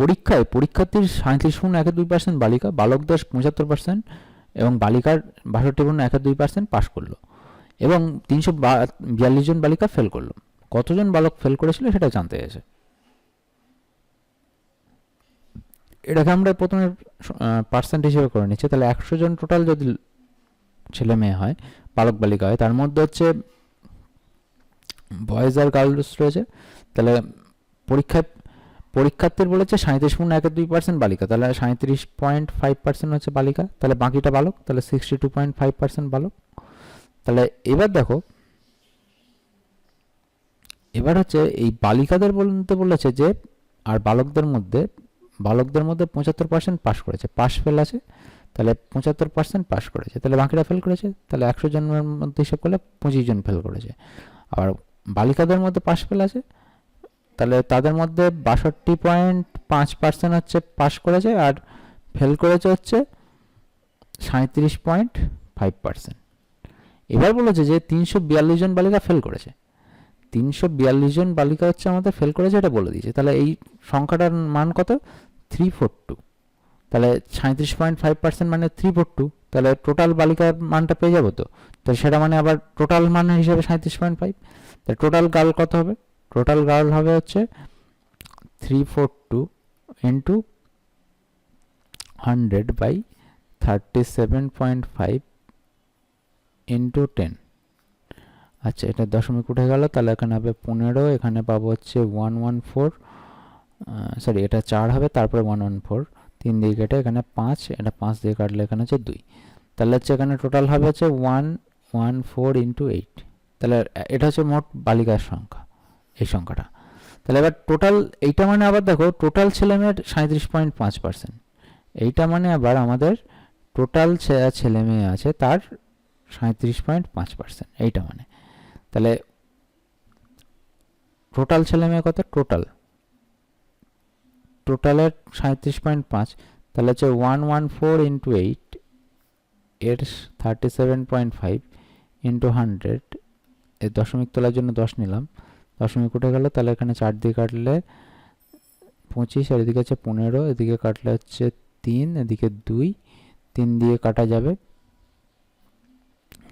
পরীক্ষায়, পরীক্ষার্থীর সাঁত্রিশ পূর্ণ একে দুই পার্সেন্ট বালিকা বালকদের পঁচাত্তর পার্সেন্ট এবং বালিকার বাষট্টি পূর্ণ একে দুই পার্সেন্ট পাস করল এবং তিনশো বিয়াল্লিশ জন বালিকা ফেল করল। কতজন বালক ফেল করেছিল সেটা জানতে গেছে এটাকে আমরা প্রথমে পার্সেন্ট হিসেবে করে নিচ্ছি। তাহলে একশো জন টোটাল যদি ছেলে মেয়ে হয়, বালক বালিকা হয়, তার মধ্যে হচ্ছে বয়েজ আর গার্লস রয়েছে। তাহলে পরীক্ষায় পরীক্ষার্থীর বলেছে সাঁত্রিশ পূর্ণ একের দুই পার্সেন্ট বালিকা। তাহলে সাঁত্রিশ পয়েন্ট ফাইভ পার্সেন্ট হচ্ছে বালিকা। তাহলে বাকিটা বালক, তাহলে sixty two point five percent বালক। তাহলে এবার দেখো, এবার হচ্ছে এই বালিকাদের বলতে বলেছে যে, আর বালকদের মধ্যে বালকদের মধ্যে পঁচাত্তর পার্সেন্ট পাস করেছে। পাস ফেল আছে, তাহলে পঁচাত্তর পার্সেন্ট পাস করেছে। তাহলে বাকিটা ফেল করেছে, তাহলে একশো জনের মধ্যে হিসাব করলে পঁচিশ জন ফেল করেছে। আর বালিকাদের মধ্যে পাস ফেল আছে তাহলে তাদের মধ্যে বাষট্টি পয়েন্ট পাঁচ পার্সেন্ট হচ্ছে পাস করেছে আর ফেল করেছে হচ্ছে সাঁত্রিশ পয়েন্ট ফাইভ পার্সেন্ট এবার বলেছে যে তিনশো বিয়াল্লিশ জন বালিকা ফেল করেছে। তিনশো বিয়াল্লিশ জন বালিকা হচ্ছে আমাদের ফেল করেছে এটা বলে দিয়েছে। তাহলে এই সংখ্যাটার মান কত? থ্রি ফোর টু তাহলে সাঁত্রিশ পয়েন্ট ফাইভ পার্সেন্ট মানে থ্রি ফোর টু তাহলে টোটাল বালিকার মানটা পেয়ে যাব তো? তাহলে সেটা মানে আবার টোটাল মান হিসেবে সাঁত্রিশ পয়েন্ট ফাইভ তাহলে টোটাল গার্ল কত হবে? টোটাল গার্ল হবে হচ্ছে three four two into hundred by thirty seven point five into ten আচ্ছা এটা দশমিক উঠে গেল, তাহলে এখানে হবে পনেরো, এখানে পাবো হচ্ছে ওয়ান ওয়ান ফোর সরি এটা চার হবে, তারপরে ওয়ান ওয়ান ফোর তিন দিয়ে কেটে এখানে পাঁচ, এটা পাঁচ দিয়ে কাটলে এখানে হচ্ছে দুই। তাহলে হচ্ছে এখানে টোটাল হবে হচ্ছে one one four into eight তাহলে এটা হচ্ছে মোট বালিকার সংখ্যা। এই সংখ্যাটা। তাহলে এবার টোটাল এইটা মানে আবার দেখো টোটাল ছেলে ছেলেমেয়ের সাঁত্রিশ পয়েন্ট পাঁচ পার্সেন্ট। এইটা মানে আবার আমাদের টোটাল ছেলে মেয়ে আছে তার সাঁত্রিশ পয়েন্ট পাঁচ পার্সেন্ট। এইটা মানে। তাহলে টোটাল ছেলে মেয়ে কত টোটাল টোটালের সাঁত্রিশ পয়েন্ট পাঁচ, তাহলে হচ্ছে one one four into eight এর thirty seven point five into hundred এর দশমিক তোলার জন্য দশ নিলাম। দশমিক উঠে গেল, তাহলে এখানে চার দিয়ে কাটলে পঁচিশ, আর এদিকে হচ্ছে পনেরো, এদিকে কাটলে হচ্ছে তিন, এদিকে দুই, তিন দিয়ে কাটা যাবে।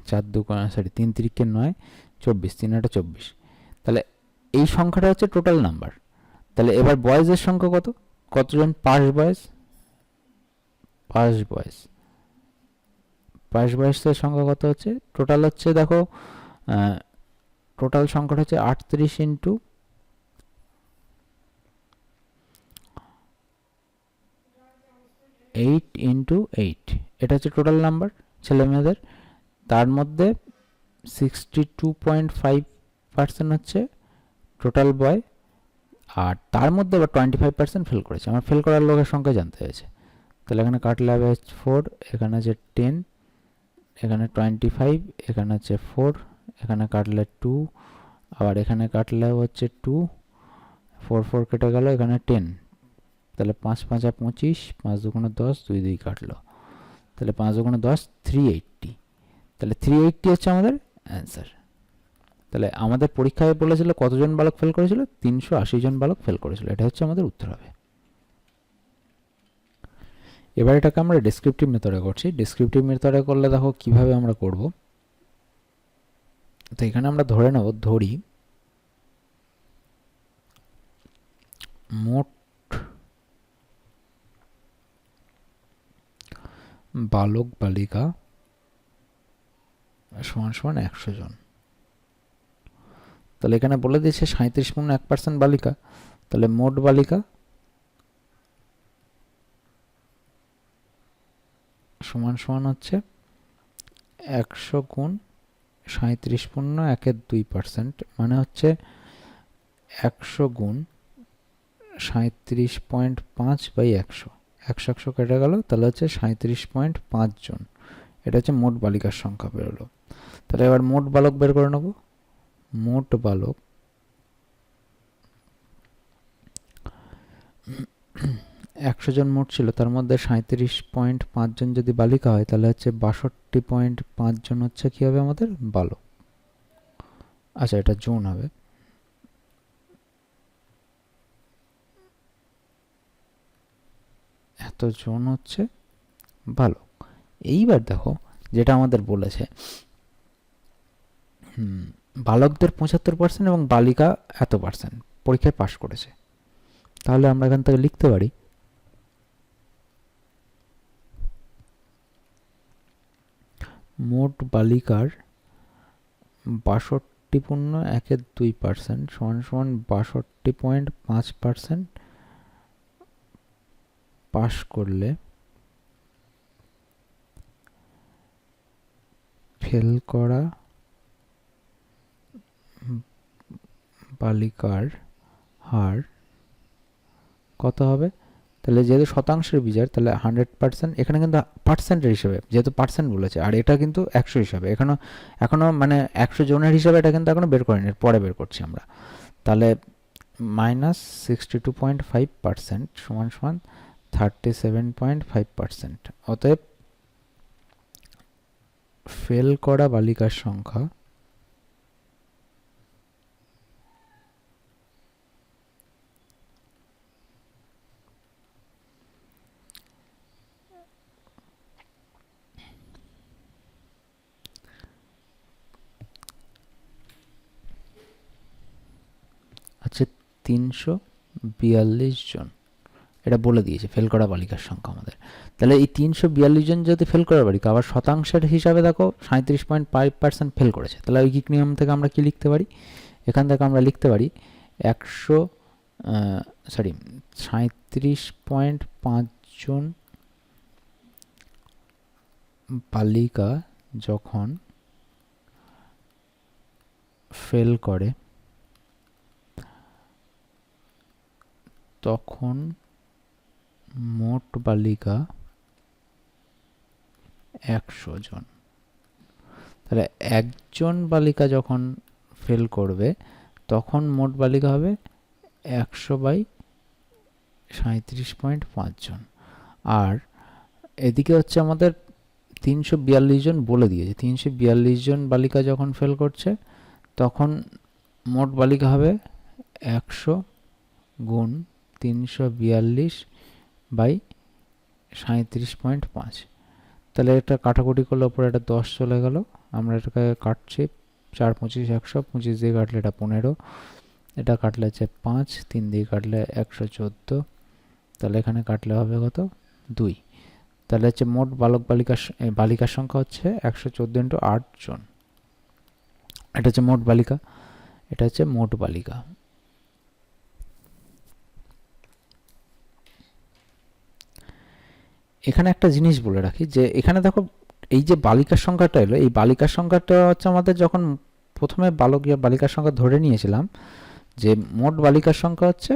চার দু সরি তিন তিরিকে নয়, চব্বিশ, তিন একটা চব্বিশ। তাহলে এই সংখ্যাটা হচ্ছে টোটাল নাম্বার তাহলে এবার বয়েজের সংখ্যা কত? কতজন pass boys? Pass boys. Pass বয়েসের সংখ্যা কত হচ্ছে? টোটাল হচ্ছে দেখো টোটাল সংখ্যাটা হচ্ছে আটত্রিশ ইন্টু এইট ইন্টু এইট এটা হচ্ছে টোটাল নাম্বার ছেলে মেয়েদের। তার মধ্যে sixty two point five percent হচ্ছে টোটাল বয় আর তার মধ্যে আবার টোয়েন্টি ফাইভ পার্সেন্ট ফেল করেছে। আমার ফেল করার লোকের সংখ্যা জানতে হয়েছে। তাহলে এখানে কাটলে হবে ফোর এখানে আছে টেন এখানে টোয়েন্টি ফাইভ এখানে আছে ফোর এখানে কাটলে টু আবার এখানে কাটলে হচ্ছে টু ফোর ফোর কেটে গেল, এখানে টেন তাহলে পাঁচ, পাঁচা পঁচিশ, পাঁচ দুগুণে দশ, দুই দুই কাটলো। তাহলে পাঁচ দুগুণে দশ থ্রি এইটটি তাহলে থ্রি এইটটি হচ্ছে আমাদের অ্যান্সার তাহলে আমাদের পরীক্ষায় বলেছিল কতজন বালক ফেল করেছিল? তিনশো আশি জন বালক ফেল করেছিল। এটা হচ্ছে আমাদের উত্তর হবে। এবার এটাকে আমরা ডিসক্রিপটিভ মেথডে করছি। ডিসক্রিপটিভ মেথডে করলে দেখো কীভাবে আমরা করব। তো এখানে আমরা ধরে নেব, ধরি মোট বালক বালিকা সমান সমান একশো জন। তাহলে এখানে বলে দিয়েছে সাঁত্রিশ পূর্ণ এক পার্সেন্ট বালিকা। তাহলে মোট বালিকা সমান সমান হচ্ছে একশো গুণ সাঁত্রিশ পূর্ণ একের দুই পার্সেন্ট মানে হচ্ছে একশো গুণ সাঁত্রিশ পয়েন্ট পাঁচ বাই একশো। একশো একশো কেটে গেল, তাহলে হচ্ছে সাঁত্রিশ পয়েন্ট পাঁচ জন। এটা হচ্ছে মোট বালিকার সংখ্যা বেরোলো। তাহলে এবার মোট বালক বের করে নেব। মোট বালক একশো জন মোট ছিল তার মধ্যে সাঁত্রিশ পয়েন্ট পাঁচজন যদি বালিকা হয় তাহলে হচ্ছে বাষট্টি পয়েন্ট পাঁচজন হচ্ছে কী হবে আমাদের? বালক। আচ্ছা এটা জুন হবে। এতজন হচ্ছে বালক। এইবার দেখো যেটা আমাদের বলেছে হুম, বালকদের পঁচাত্তর পার্সেন্ট এবং বালিকা এত পার্সেন্ট পরীক্ষায় পাশ করেছে। তাহলে আমরা এখান থেকে লিখতে পারি মোট বালিকার বাষট্টি পূর্ণ একের দুই পার্সেন্ট সমান সমান বাষট্টি পয়েন্ট পাঁচ পার্সেন্ট পাশ করলে ফেল করা বালিকার হার কত হবে? তাহলে যেহেতু শতাংশের বিচার, তাহলে হান্ড্রেড পার্সেন্ট এখানে কিন্তু পার্সেন্টের হিসাবে, যেহেতু পার্সেন্ট বলেছে, আর এটা কিন্তু একশো হিসাবে। এখনও এখনও মানে একশো জনের হিসাবে এটা কিন্তু এখনও বের করিনি পরে বের করছি আমরা। তাহলে minus sixty two point five percent সমান সমান thirty seven point five percent অতএব ফেল করা বালিকার সংখ্যা আচ্ছা তিনশো বিয়াল্লিশ জন। এটা বলে দিয়েছে, ফেল করা বালিকার সংখ্যা আমাদের। তাহলে এই তিনশো বিয়াল্লিশ জন যদি ফেল করা বালিকা আবার শতাংশের হিসাবে দেখো সাঁত্রিশ পয়েন্ট ফাইভ পার্সেন্ট ফেল করেছে। তাহলে ঐকিক নিয়ম থেকে আমরা কি লিখতে পারি? এখান থেকে আমরা লিখতে পারি একশো সরি সাঁত্রিশ পয়েন্ট পাঁচজন বালিকা যখন ফেল করে তখন মোট বালিকা একশো জন। তাহলে একজন বালিকা যখন ফেল করবে, তখন মোট বালিকা হবে একশো বাই সাঁত্রিশ পয়েন্ট পাঁচজন আর এদিকে হচ্ছে আমাদের তিনশো বিয়াল্লিশ জন বলে দিয়েছে। তিনশো বিয়াল্লিশ জন বালিকা যখন ফেল করছে, তখন মোট বালিকা হবে একশো গুণ তিনশো বিয়াল্লিশ বাই সাঁত্রিশ পয়েন্ট পাঁচ। তাহলে এটা কাটাকুটি করলে ওপরে এটা দশ চলে গেল। আমরা এটাকে কাটছি চার পঁচিশ একশো পঁচিশ দিয়ে কাটলে এটা পনেরো। এটা কাটলে হচ্ছে পাঁচ তিন দিয়ে কাটলে একশো চোদ্দ। তাহলে এখানে কাটলে হবে কত? দুই। তাহলে হচ্ছে মোট বালক এ, বালিকার সংখ্যা হচ্ছে একশো চোদ্দ ইন্টু আট জন। এটা হচ্ছে মোট বালিকা। এটা হচ্ছে মোট বালিকা। এখানে একটা জিনিস বলে রাখি যে এখানে দেখো এই যে বালিকার সংখ্যাটা এলো, এই বালিকার সংখ্যাটা হচ্ছে আমাদের যখন প্রথমে বালক বালিকার সংখ্যা ধরে নিয়েছিলাম, যে মোট বালিকার সংখ্যা হচ্ছে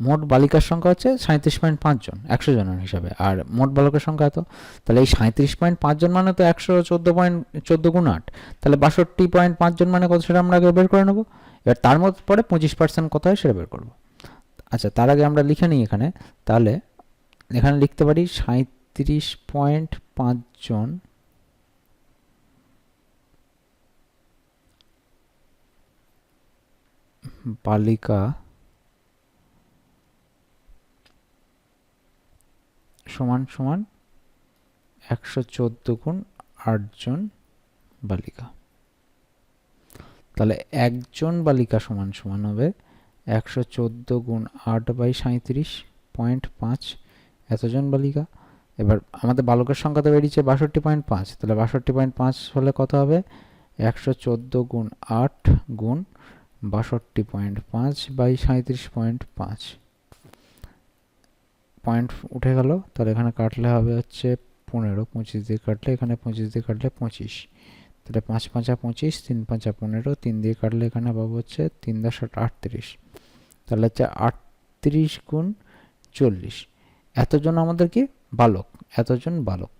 মোট বালিকার সংখ্যা হচ্ছে সাঁত্রিশ পয়েন্ট পাঁচজন একশো জনের হিসাবে। আর মোট বালকের সংখ্যা এত, তাহলে এই সাঁত্রিশ পয়েন্ট পাঁচজন মানে তো একশো চোদ্দ পয়েন্ট, চোদ্দ গুণ আট। তাহলে বাষট্টি পয়েন্ট পাঁচজন মানে কত সেটা আমরা আগে বের করে নেব? এবার তার মধ্যে পরে পঁচিশ পার্সেন্ট কত হয় সেটা বের করব। আচ্ছা তার আগে আমরা লিখে নিই এখানে। তাহলে এখানে লিখতে পারি সাঁত্রিশ পয়েন্ট পাঁচজন বালিকা সমান সমান একশো চোদ্দ গুণ আটজন বালিকা। তাহলে একজন বালিকা সমান সমান হবে একশো চোদ্দ গুণ আট বাই সাঁত্রিশ পয়েন্ট পাঁচ এতজন বালিকা। এবার আমাদের বালকের সংখ্যা তো বেরিয়েছে বাষট্টি পয়েন্ট পাঁচ। তাহলে বাষট্টি পয়েন্ট পাঁচ হলে কত হবে? একশো চোদ্দ গুণ আট গুণ বাষট্টি পয়েন্ট পাঁচ বাই সাঁত্রিশ পয়েন্ট পাঁচ। পয়েন্ট উঠে গেল। তাহলে এখানে কাটলে হবে হচ্ছে পনেরো। পঁচিশ দিয়ে কাটলে এখানে পঁচিশ দিয়ে কাটলে পঁচিশ। তাহলে পাঁচ পাঁচা পঁচিশ, তিন পাঁচা পনেরো, তিন দিয়ে কাটলে এখানে পাবো হচ্ছে তিন দশ আট আটত্রিশ। তাহলে হচ্ছে আটত্রিশ গুণ চল্লিশ। এতজন আমাদের কি? বালক। এতজন বালক।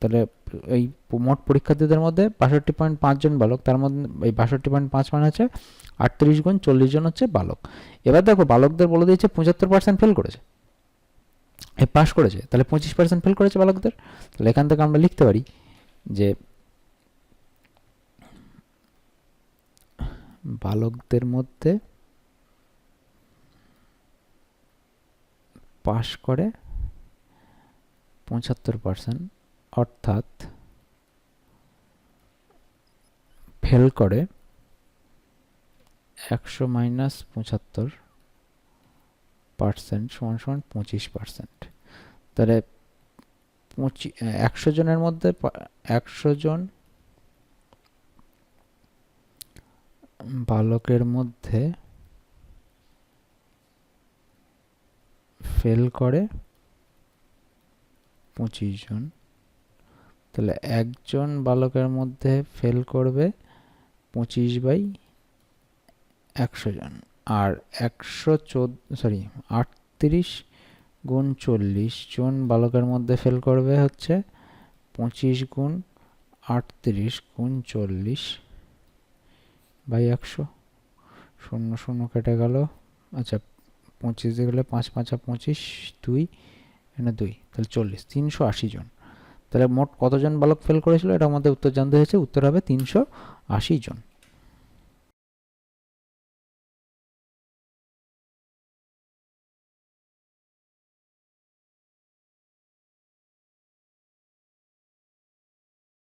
তাহলে এই মোট পরীক্ষার্থীদের মধ্যে বাষট্টি পয়েন্ট পাঁচজন বালক। তার মধ্যে এই বাষট্টি পয়েন্ট পাঁচ মানে হচ্ছে আটত্রিশ গুণ চল্লিশ জন হচ্ছে বালক। এবার দেখো, বালকদের বলে দিয়েছে পঁচাত্তর পার্সেন্ট ফেল করেছে। এই পাস করেছে। তাহলে পঁচিশ পার্সেন্ট ফেল করেছে বালকদের। তাহলে এখান থেকে আমরা লিখতে পারি যে বালকদের মধ্যে পাশ করে পঁচাত্তর পার্সেন্ট অর্থাৎ ফেল করে একশো মাইনাস পঁচাত্তর পার্সেন্ট সমান সমান পঁচিশ পার্সেন্ট তাহলে পঁচি একশো জনের মধ্যে একশো জন বালকের মধ্যে ফেল করে পঁচিশ জন। তাহলে একজন বালকের মধ্যে ফেল করবে পঁচিশ বাই একশো জন। আর একশো চোদ্দ সরি আটত্রিশ গুণ চল্লিশ জন বালকের মধ্যে ফেল করবে হচ্ছে পঁচিশ গুণ আটত্রিশ গুণ চল্লিশ বাই একশো। শূন্য শূন্য কেটে গেল। আচ্ছা পঁচিশ দিয়ে গেলে পাঁচ, পাঁচা পঁচিশ, দুই, এখানে দুই, তাহলে চল্লিশ, তিনশো আশি জন। তাহলে মোট কতজন বালক ফেল করেছিল? এটা আমাদের উত্তর জানতে হয়েছে, উত্তর হবে তিনশো আশি জন।